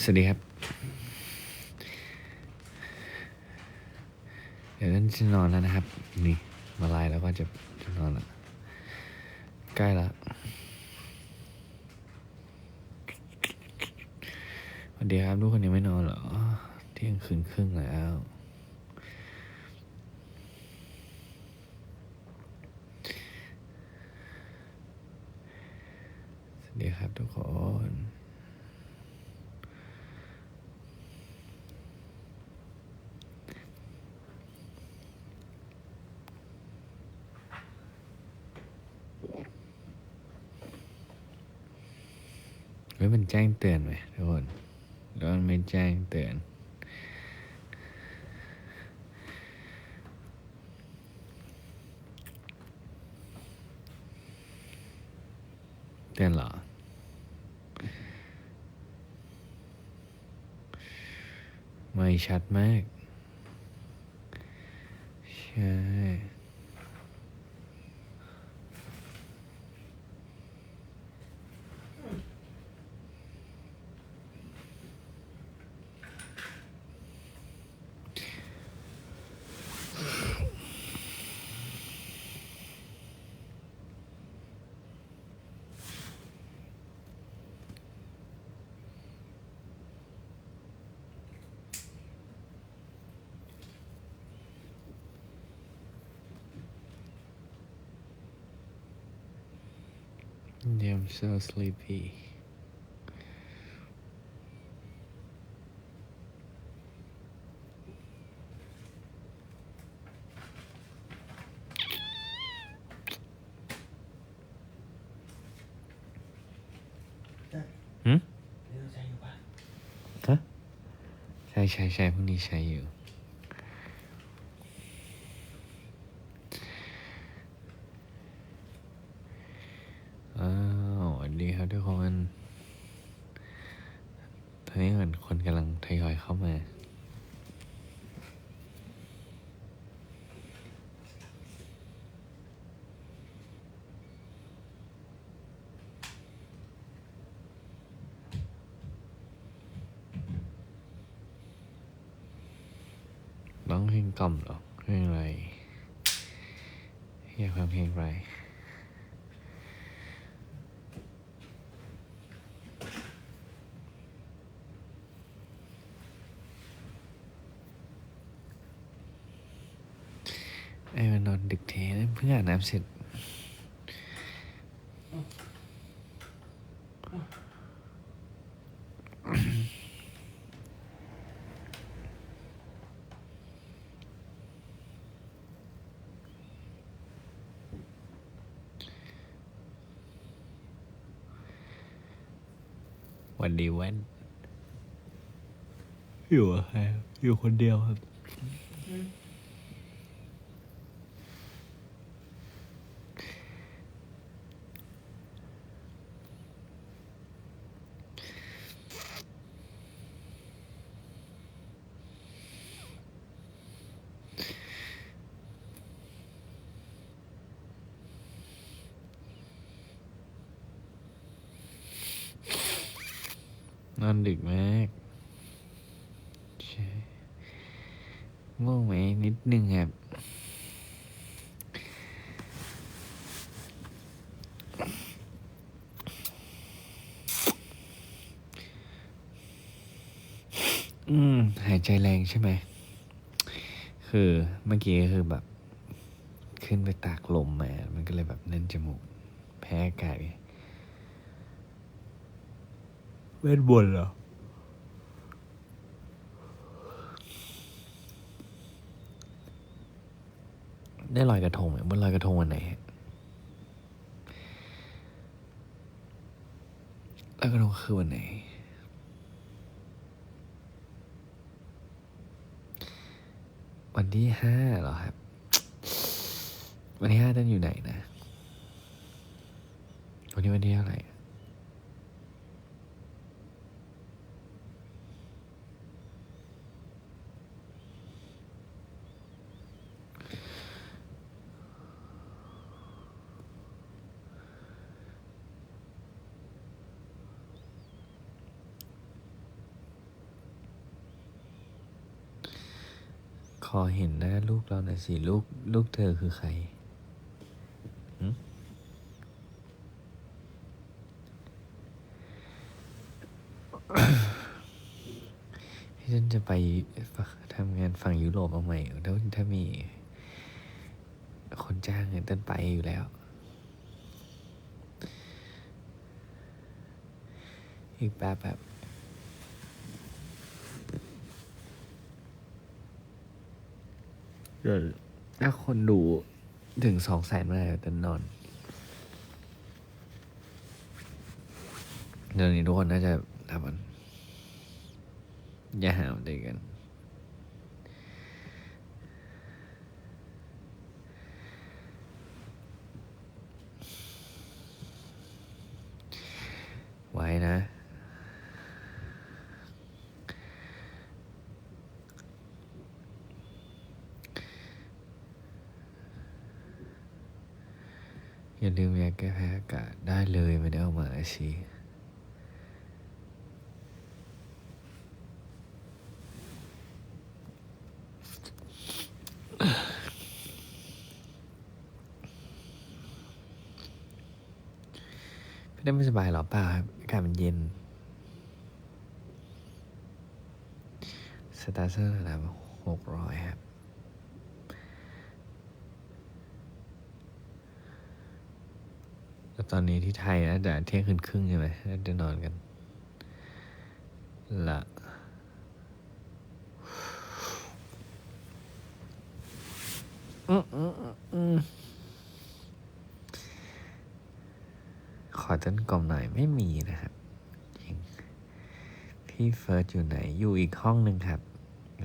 สวัสดีครับ เดี๋ยวนั้นจะนอนแล้วนะครับ นี่มาลายแล้วก็จะจะนอนละใกล้ละสวัสดีครับทุกคนยังไม่นอนเหรอเที่ยงคืนครึ่งแล้วสวัสดีครับทุกคน เฮ้ยมัน แจ้งเตือนไหมทุกคนแล้วมันไม่แจ้งเตือน เตือนเหรอไม่ชัดมาก ใช่ Yeah, I'm so sleepy. Hmm? ฮะใช่ใช่ใช่พรุ่งนี้ใช้อยู่ อนนี้เหมือนคนกำลังทยอยเข้ามา ร้องเพลงกล่อมเหรอเพลงอะไร อยากฟังเพลงอะไร ไอ้มันนอนดึกเทนะเพิ่งอาบน้ำเสร็จวันดีว่นอยู่กับใครครับอยู่คนเดียวครับ นอนดึกมากใช่ ง่วงไหมนิดนึงครับ อืม หายใจแรงใช่ไหม คือเมื่อกี้คือแบบ ขึ้นไปตากลมมา มันก็เลยแบบแน่นจมูก แพ้อากาศไงเวทบนเหรอ ได้ลอยกระทงไหมบนลอยกระทงวันไหนลอยกระทงคือวันไหน วันที่ห้าเหรอครับ วันที่ห้าท่านอยู่ไหนนะ วันนี้วันที่เท่าไหร่อะ ขอเห็นหน้า ลูกเราหน่อยสิลูกลูกเธอคือใครหึพี่ฉันจะไปทำงานฝั่งยุโรปมาใหม่ถ้าถ้ามี คนจ้างเนี่ยเต้นไปอยู่แล้ว อีกแป๊บแบบ เดถ้าคนดูถึงสองแสนเมื่อไหร่จะนอนเดี๋ยวนี้ทุกคนน่าจะทำมันอย่าหามดีกัน ไว้นะ อย่าลืมยาแก้แพ้อากาศได้เลยไม่ได้เอามาอาชีพี่ได้ไม่สบายหรอเปล่าครับอากาศมันเย็นสตาร์เซอร์ระดับหกร้อยครับ แล้ว ตอนนี้ที่ไทยน่าจะเที่ยงคืนครึ่งใช่ไหมน่าจะนอนกันละออขอต้นกลมหน่อยไม่มีนะครับจริงพี่เฟิร์สอยู่ไหน อยู่อีกห้องหนึ่งครับ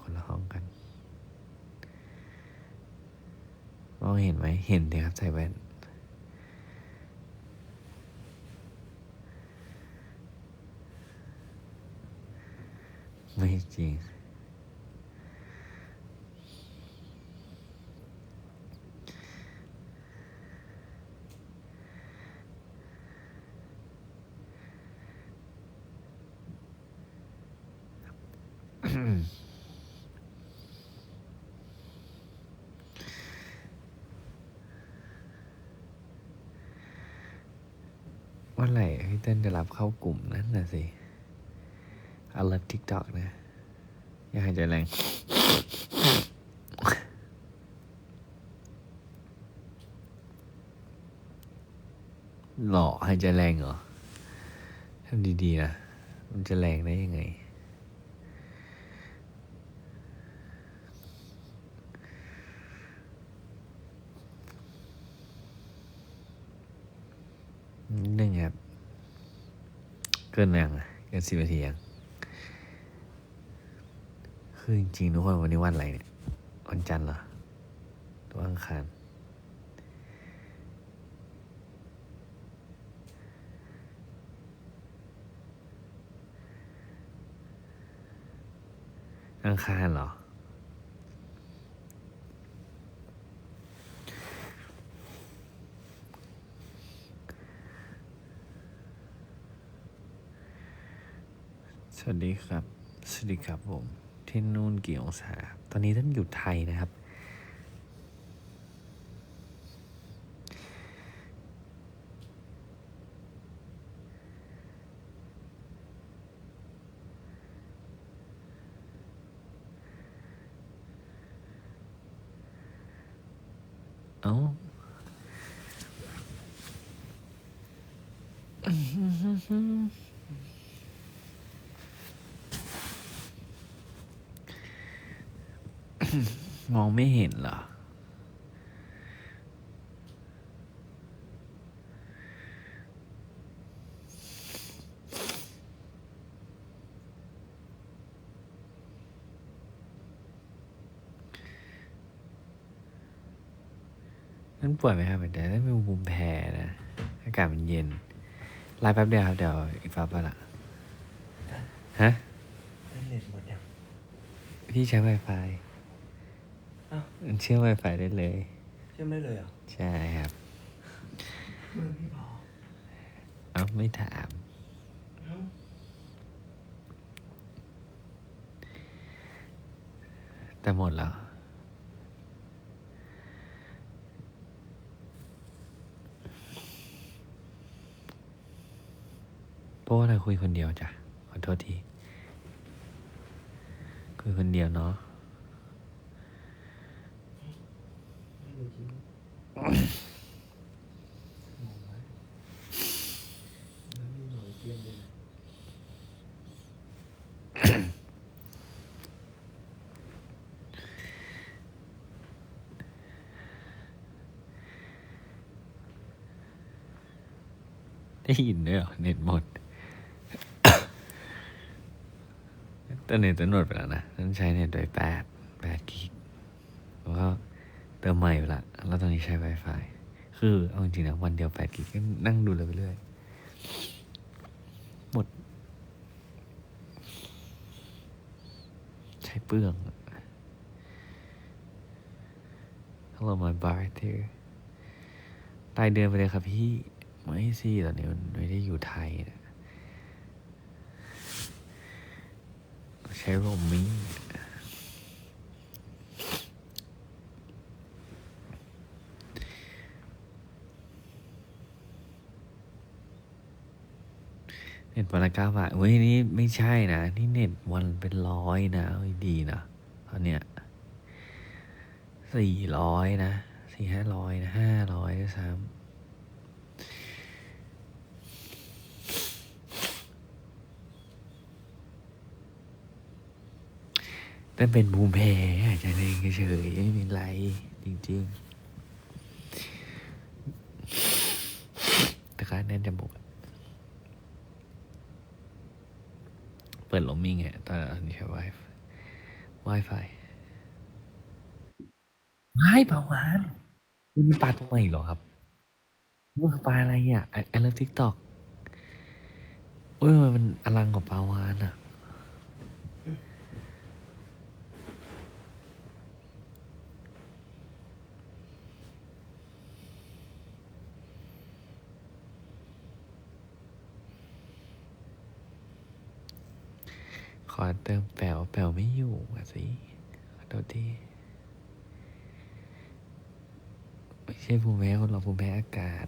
คนละห้องกัน มองเห็นไหม เห็นเดี๋ยครับใส่แว่น ไม่ จริงเมื่อไหร่พี่เต้นจะรับเข้ากลุ่มนั้นน่ะสิเอาเลิฟทิกตอกนะ อย่าหายใจแรงหล่อหายใจแรงเหรอทำดีๆนะมันจะแรงได้ยังไงนิดนึงครับ เกินยังอะเกินสิบนาทียัง คือจริงๆทุกคนวันนี้วันอะไรเนี่ย วันจันทร์เหรอหรือว่าอังคารอังคารเหรอ สวัสดีครับ สวัสดีครับผม ที่นู่นกี่องศาครับตอนนี้ท่านอยู่ไทยนะครับ เอ้า มองไม่เห็นเหรอ นั่นป่วยไหมครับแต่ได้เป็นภูมิแพ้นะ อากาศมันเย็น ไลน์แป๊บเดียวครับ เดี๋ยวอีกฟ้าไปละฮะได้เน็ตหมดยังพี่ใช้ Wi-Fi เชื่อม Wi-Fi ได้เลย เชื่อมได้เลยเหรอใช่ครับเอาไม่ถาม แต่หมดแล้ว โป้เราคุยคนเดียวจ้ะ ขอโทษที คุยคนเดียวเนาะ ได้ยินด้วยเหรอเน็ตหมด แต่เน็ตจะหมดไปแล้วนะฉันใช้เน็ตโดยแปดแปดกิก ใหม่ไปละแล้วตอนนี้ใช้ Wi-Fi คือ เอาจริงๆนะวันเดียวแปดกิกก็นั่งดูเลยไปเรื่อย หมด ใช้เปลือง Hello my bartender รายเดือนไปเลยครับพี่ ไม่สิตอนนี้มันไม่ได้อยู่ไทยนะใช้โรมมิ่ง เน็ตวันละเก้าบาทเว้ยนี่ไม่ใช่นะ นี่เน็ตวันเป็นร้อยนะยดีนะตอนเนี้ยสี่ร้อยนะสี่ห้าร้อยนะห้าร้อยด้วยซ้ำนั่นเป็นภูมิแพ้ใจเองเฉยไม่มีไรจริง ๆ แต่การแน่นจมูกอะ เปิดลมมิ่ไงตอนนี้ใช้ Wi-Fi Wi-Fi ไม่ปล่าวานมันมีปลาตัวใหม่เหรอครับมันคือปลาอะไรอะไอไอเลิฟทิกตอกเอ้ยมันอลังกว่าปลาวานอะ ข อเติมแป๋วแป๋วไม่อยู่อะสิขอโทษทีไม่ใช่ภูมิแพ้คนหรอกภูมิแพ้อากาศ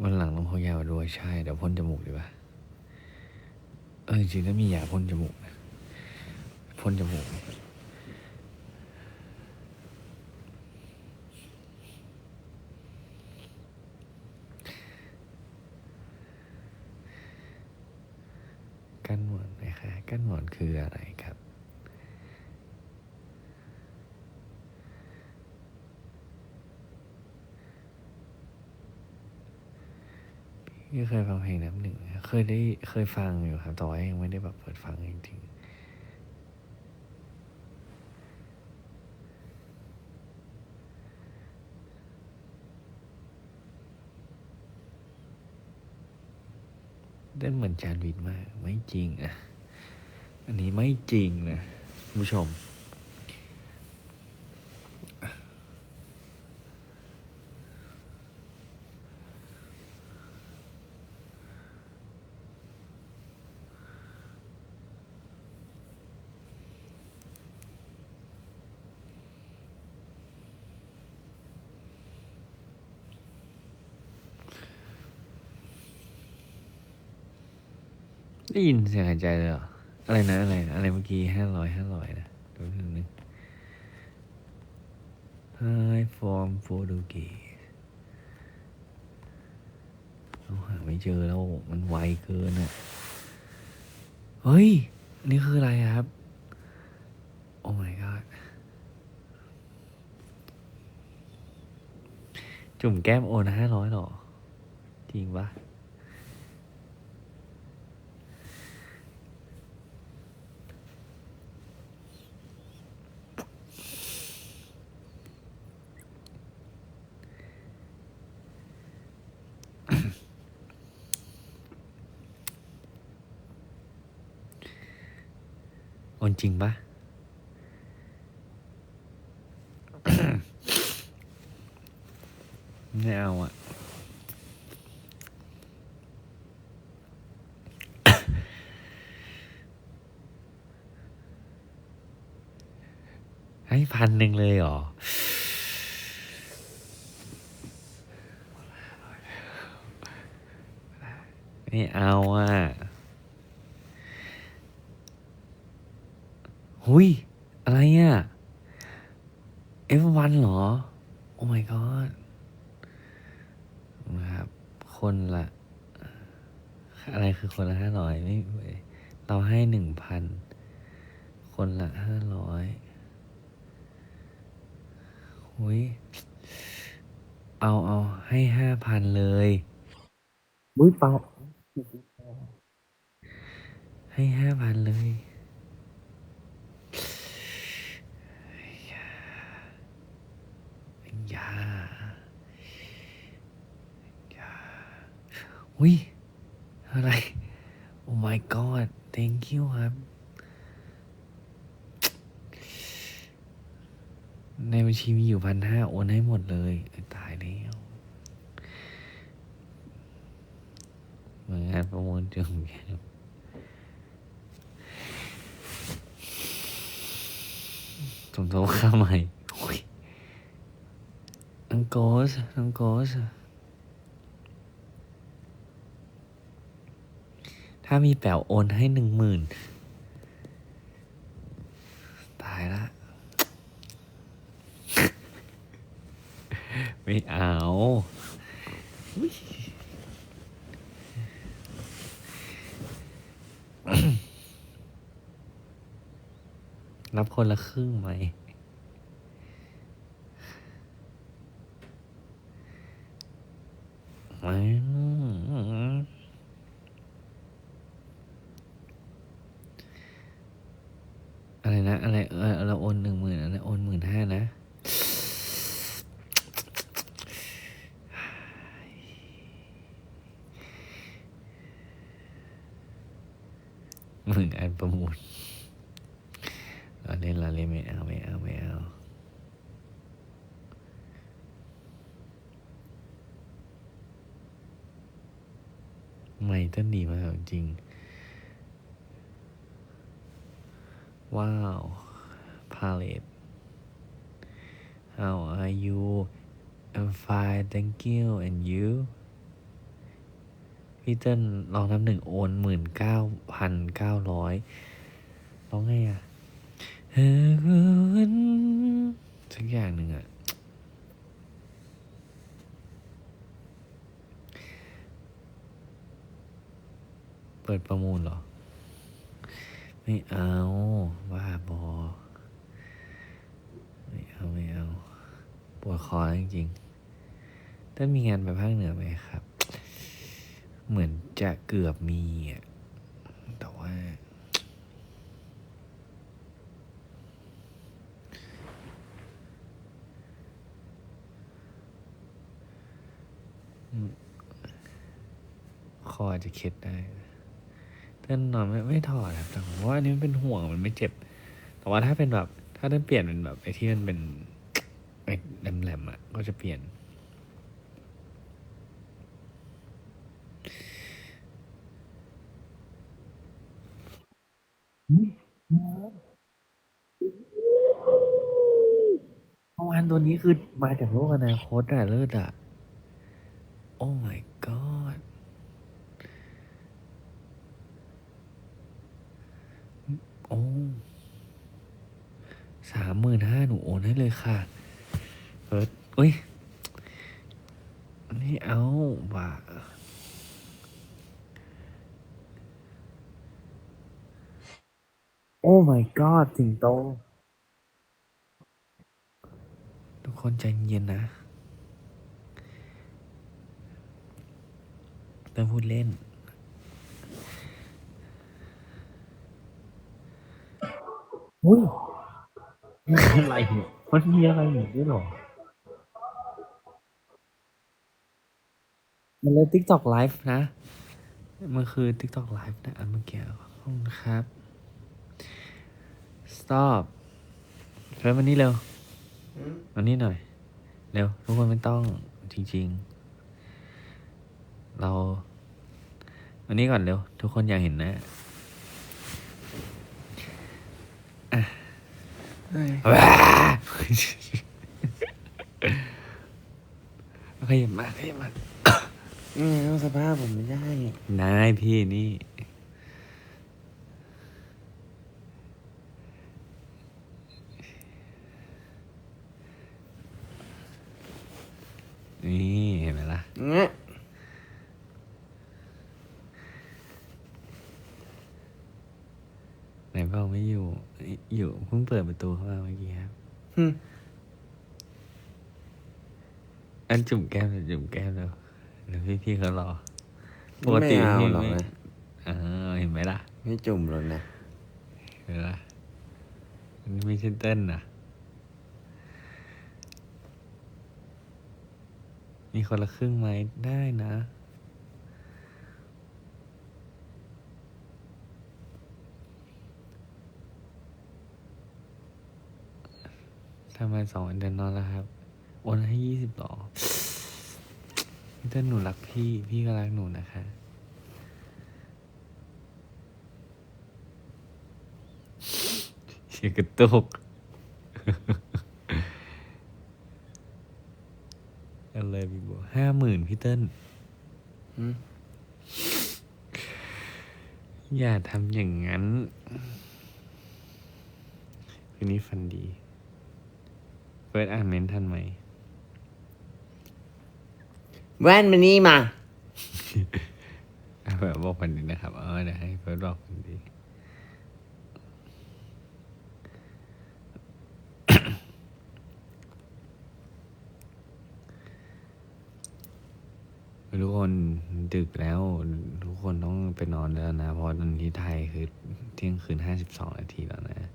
วันหลังลองพอยาวด้วยใช่ เดี๋ยวพ่นจมูกดีกว่า ออจริงๆแล้วมียาพ่นจมูกนะพ่นจมูกกั้นหมอนนะคะกั้นหมอนคืออะไรครับ เคยฟังเพลงน้ำหนึ่งเคยได้เคยฟังอยู่ครับแต่ว่ายังไม่ได้แบบเปิดฟังจริงๆเต้นเหมือนจานวินมาก ไม่จริงอะอันนี้ไม่จริงนะผู้ชม ยินเสียงหายใจเลยเหรอ อะไรนะอะไรนะอะไรเมื่อกี้ห้าร้อยห้าร้อยนะดูหนึ่งนึง High form Portuguese เราหาไม่เจอแล้ว มันไวเกินอะเฮ้ยนนี่คืออะไรครับ โอ้ my god จุ่มแก้มโอนห้าร้อยหรอ จริงปะ จริงปะไม่เอาอะให้พันหนึ่งเลยเหรอไม่เอาอะ หุยอะไรอะ F1 เหรอ โอ้ my god นะครับ คนละ อะไรคือคนละห้าร้อยไม่เราให้หนึ่งพัน คนละห้าร้อยหุยเอาเอาให้ห้าพันเลยอุ้ยเปล่าให้ห้าพันเลย อย่า อย่า อุ้ยอะไร โอ้ my god thank you ครับ ในบัญชีมีอยู่พันห้าโอนให้หมดเลยตายแล้วเหมือนงานประมูลจงแกสมทบค่าใหม่อ้ยน้องโกสน้องโกส ถ้ามีแป๋วโอนให้หนึ่งหมื่นตายละ ไม่เอารับคนละครึ่งไหม ไม่ อะไรนะ อะไรเออเราโอนหนึ่งหมื่นอันนั้นโอนหมื่นห้านะหมึงอันประมูลเราเล่นเราเล่นไม่เอาไม่เอาไม่เอาไม่ต้นดีมากจริง ว้าวพาเลต how are you I'm fine thank you and you พี่เติ้ลลองทำหนึ่งโอนหมื่นเก้าพันเก้าร้อยร้องไงอะเออสักอย่างหนึ่งอะเปิดประมูลเหรอ ไม่เอาบ้าบอไม่เอาไม่เอาปวดคอจริงๆต้นมีงานไปภาคเหนือไหมครับ เหมือนจะเกือบมีอะแต่ว่าคออาจจะเค็ดได้ เต้นนอนไม่ไม่ถอดครับแต่ผมว่าอันนี้มันเป็นห่วงมันไม่เจ็บ แต่ว่าถ้าเป็นแบบ ถ้าเต้นเปลี่ยนเป็นแบบไอ้ที่มันเป็นไอ้แหลมๆอะก็จะเปลี่ยนเมื่อวานตัวนี้คือมาจากโลกอนาคตอะเลิศอะโอ้ my god โอ้สามหมื่นห้า หนูโอนให้เลยค่ะเปิดอุ้ยไม่เอาว่ะโอ้ my god สิงโต ทุกคนใจเย็นนะต้องพูดเล่น อุ้ย อะไรเนี่ย มันมีอะไรอยู่ด้วยเหรอ มันเลย TikTok Live นะ มันคือ TikTok Live นะอันเมื่อกี้ขอบคุณครับ stop เชิญมานี่เร็วอืมมานี่หน่อย เร็ว ทุกคนไม่ต้องจริง ๆ เรา วันนี้ก่อนเร็ว ทุกคนอยากเห็นนะอะ เฮ้ย ว้า ขยับมาขยับมานี่ไงสภาพผมไม่ได้นายพี่นี่ นี่ เห็นไหมล่ะ เงี้ย ไหนบอกไม่อยู่ อยู่เพิ่งเปิดประตูเข้ามาเมื่อกี้ครับหึอันจุ่มแก้มเดี๋ยวจุ่มแก้มเดี๋ยวเดี๋ยวพี่พี่ๆเขารอปกไม่ติเอาพี่หรอกไม่นะ เออเห็นไหมล่ะไม่จุ่มหรอกนะ เห็นไหมล่ะอันนี้ไม่ใช่เต้นนะมีคนละครึ่งไหมได้นะ ทำไมสองวันเดือนนอนแล้วครับโอนให้ยี่สิบหรอพี่เต้นหนูรักพี่ พี่ก็รักหนูนะคะเชียกระตุกอะไรพี่บัวห้าหมื่นพี่เติ้ลหึอย่าทำอย่างนั้น คืนนี้ฟันดี เฟิร์สอ่านเมนต์ทันไหม แว่นมานี่มาอะแบบบอกฟันดีนะครับ เออเดี๋ยวให้เฟิร์สบอกฟันดีทุกคนดึกแล้ว ทุกคนต้องไปนอนแล้วนะ เพราะตอนที่ไทยคือเที่ยงคืนห้าสิบสองนาทีแล้วนะ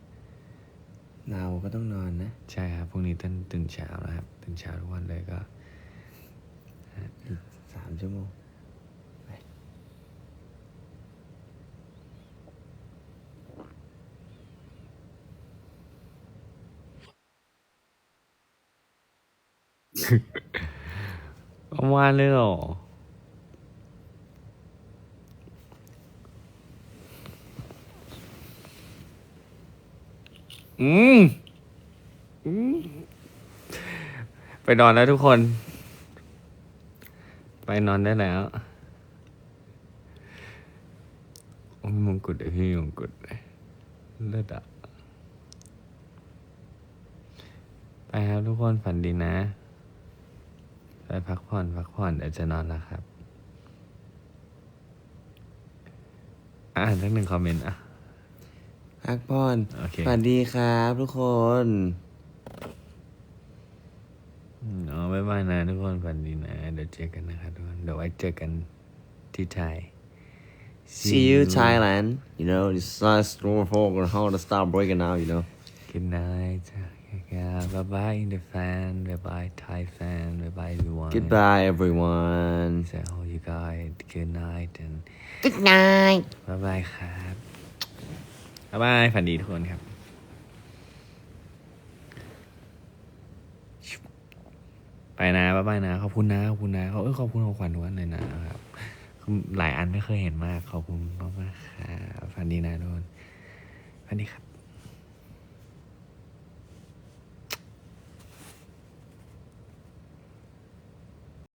เราก็ต้องนอนนะ ใช่ครับพรุ่งนี้ต้นตื่นเช้านะครับตื่นเช้าทุกวันเลยก็สามชั่วโมงประมาณเลยเหรอ อืมอืมไปนอนแล้วทุกคน ไปนอนได้แล้วโอ้ยมงกุฎเลยมงกุฎเลิศอะไปครับทุกคนฝันดีนะ ไปพักผ่อนพักผ่อนเดี๋ยวจะนอนแล้วครับ อ่านสักหนึ่งคอมเมนต์อะ พักผ่อนโอเคสวัสดีครับทุกคนอืมอ๋อบ๊ายบายนะทุกคนฝันดีนะ เดี๋ยวเจอกันนะครับทุกคน เดี๋ยวไว้เจอกันที่ไทย See you Thailand you know it's not storm fog and how to start breaking out you know Good night yeah bye bye in the fan bye bye Thai fan bye bye everyone goodbye everyone so all you guys good night and good night บ๊ายบายครับ บ๊ายบายฝันดีทุกคนครับไปนะบ๊ายบายนะขอบคุณนะขอบคุณนะเขาเออขอบคุณของขวัญทุกอันเลยนะครับหลายอันไม่เคยเห็นมากขอบคุณมากมากๆครับฝันดีนะทุกคนฝันดีครับ